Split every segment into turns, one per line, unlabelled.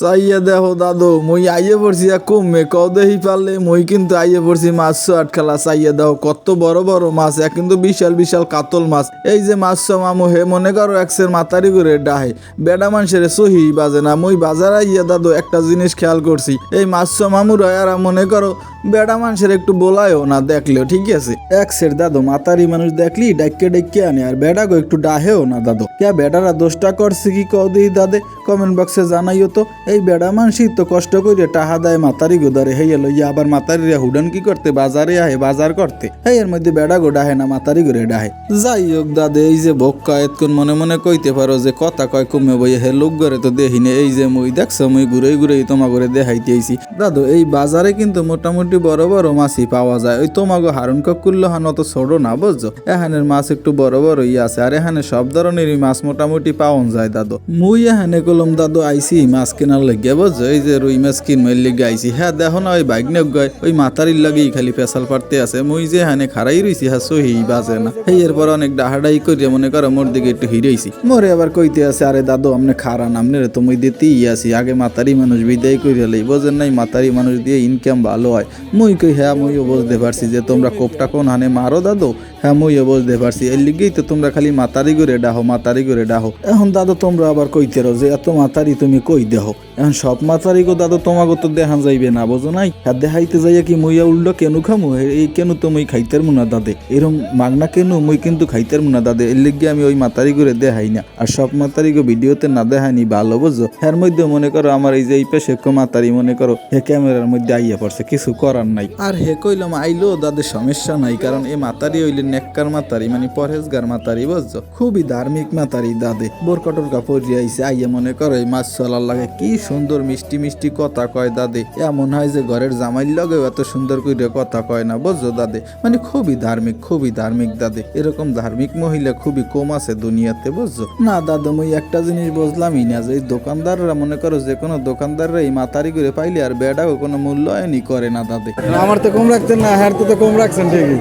চাইয়া দেখো দাদু, মই আইয়ে পড়ছি কমে কও দেহি পারলে মই কিন্তু আইয়ে পড়ছি মাছ আটকালা চাইয়া দেখো কত বড় বড় মাছ এক কিন্তু বিশাল বিশাল কাতল মাছ। এই যে মাছ মামু, হে মনে করো একসের মাতারি করে ডাহে, বেডা মানুষের সহি বাজে না, মই বাজার আইয়া দাদু একটা জিনিস খেয়াল করছি, এই মাছ মামুর আর মনে করো বেডা মানুষের একটু বলায়ও না দেখলেও, ঠিক আছে? এক একসের দাদু মাতারি মানুষ দেখলি, ডাইকে ডাইকে আনে, আর বেডাগো একটু ডাহেও না দাদু। কে বেডারা দোষটা করছে কি কও দিই দাদে, কমেন্ট বক্সে জানাইও তো এই বেড়া মানসি তো কষ্ট করে টাহা দেয় মাতারি গোদারে। হেই এলো, ইয়া আবার মাতারি রে, হুডান কি করতে? বাজারে আহে, বাজার করতে। হেই, এর মধ্যে বেড়া গো ডাহে না, মাতারি করে ডাহে। যাই হোক দাদে, এই যে বক্কা এতক্ষণ মনে মনে কইতে পারো যে কথা কয় কমে বই হে লোক ঘরে তো দেহিনে এই যে মুই, দেখছ? মুই ঘুরে ঘুরে তোমা করে দেখাইতে আইছি। দাদু, এই বাজারে কিন্তু মোটামুটি বড় বড় মাছই পাওয়া যায়। ওই তোমাগো হারুন কাকুল্লো হান অত ছোট না, বুঝছ? এখানের মাছ একটু বড় বড় ই আছে, আর এখানে সব ধরনেরই মাছ মোটামুটি পাওয়া যায়, দাদু। মুই এখানে কলম, দাদু, আইছি মাছ কেনার লাগিয়া বুঝছ এই যে রুই মাছ কিনবার লেগে আইছি। হ্যাঁ দেখো না, ওই বাইকনে গয় ওই মাতারির লাগেই খালি পেশাল পারতে আছে। মুই যে এখানে খারাই রইছি হ্যাঁ সহি বাজে না। এই এরপর অনেক ডাহাডাই করিয়া মনে করো মোর দিকে একটু হিরেইছি মোরে আবার কইতে আছে, আরে দাদু, আমনে খারা নামনে রে, তো মুই দিতেই আছি। আগে মাতারি মানুষ বিদায় করিয়া লই। বোঝেন নাই মাতারি মানুষ দিয়ে ইনকাম ভালো হয়। মুই কই হ্যাঁ মুইও বুঝতে পারছি যে তোমরা কোপটা কোন হানে মারো দাদু? হ্যাঁ মুইও বুঝতে পারছি। এর লিগেই তো তোমরা খালি মাতারি করে ডাহো মাতারি করে ডাহো। এখন দাদু, তোমরা আবার কইতে রো যে, এত মাতারি তুমি কই দেহো? এখন সব মাতারি গো দাদু তোমাকে তো দেখান যাইবে না, বোঝো নাই? আর দেখাইতে যাইয়া কি মুইয়া উল্টো কেন খামু? এই কেন তো মুই খাইতের মুনা, দাদে। এরম মাগনা কেন মুই কিন্তু খাইতের মুনা, দাদে। এর লিগে আমি ওই মাতারি করে দেখাই না। আর সব মাতারি গো ভিডিওতে না দেখাইনি ভালো বুঝো। এর মধ্যে মনে করো আমার এই যে এই পেশে মাতারি, মনে করো হে ক্যামেরার মধ্যে আইয়া পড়ছে, কিছু করার নাই। আর হে কইলাম আইলো দাদে সমস্যা নাই, কারণ এই মাতারি হইলে নেককার মাতারি মানে পরহেজগার মাতারি বুঝছ খুবই ধার্মিক মাতারি, দাদে। বোরকটর কাপড় আইছে, আইয়া মনে করো এই মাছ চলার লাগে, কি সুন্দর মিষ্টি মিষ্টি কথা কয় দাদে। এমন হয় যে ঘরের জামাইর লগেও এত সুন্দর করে কথা কয় না, বুঝছ দাদে? মানে খুবই ধার্মিক খুবই ধার্মিক দাদে। এরকম ধার্মিক মহিলা খুবই কম আছে দুনিয়াতে, বুঝছ? না দাদা, মুই একটা জিনিস বুঝলামই না যে এই দোকানদাররা মনে করো যে কোনো দোকানদাররা এই মাতারি করে পাইলে আর বেডাও কোনো মূল্যায়নই করে না দাদে।
আমার তো কম রাখতেন না হ্যাঁ তো কম রাখছেন ঠিকই।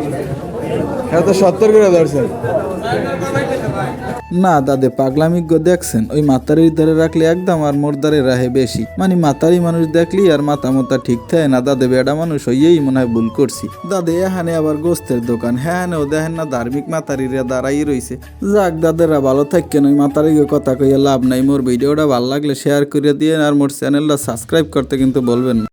হ্যাঁ তো সত্তর করে ধরছেন।
না দাদে, পাগলামি গো দেখছেন? ওই মাতারির ধারে রাখলে একদম আর মোর ধারে রাহে বেশি। মানে মাতারি মানুষ দেখলি আর মাথা মোতা ঠিক থাকে না, দাদে বেডা মানুষ হইয়েই মনে হয় ভুল করছি। দাদে, এখানে আবার গোস্তের দোকান। হ্যাঁ ও দেখেন না ধার্মিক মাতারিরা দাঁড়াই রইছে। যাক দাদেরা, ভালো থাকেন ওই মাতারি কথা কইয়া লাভ নাই। মোর ভিডিওটা ভালো লাগলে শেয়ার করে দিয়ে আর মোর চ্যানেলটা সাবস্ক্রাইব করতে কিন্তু বলবেন না।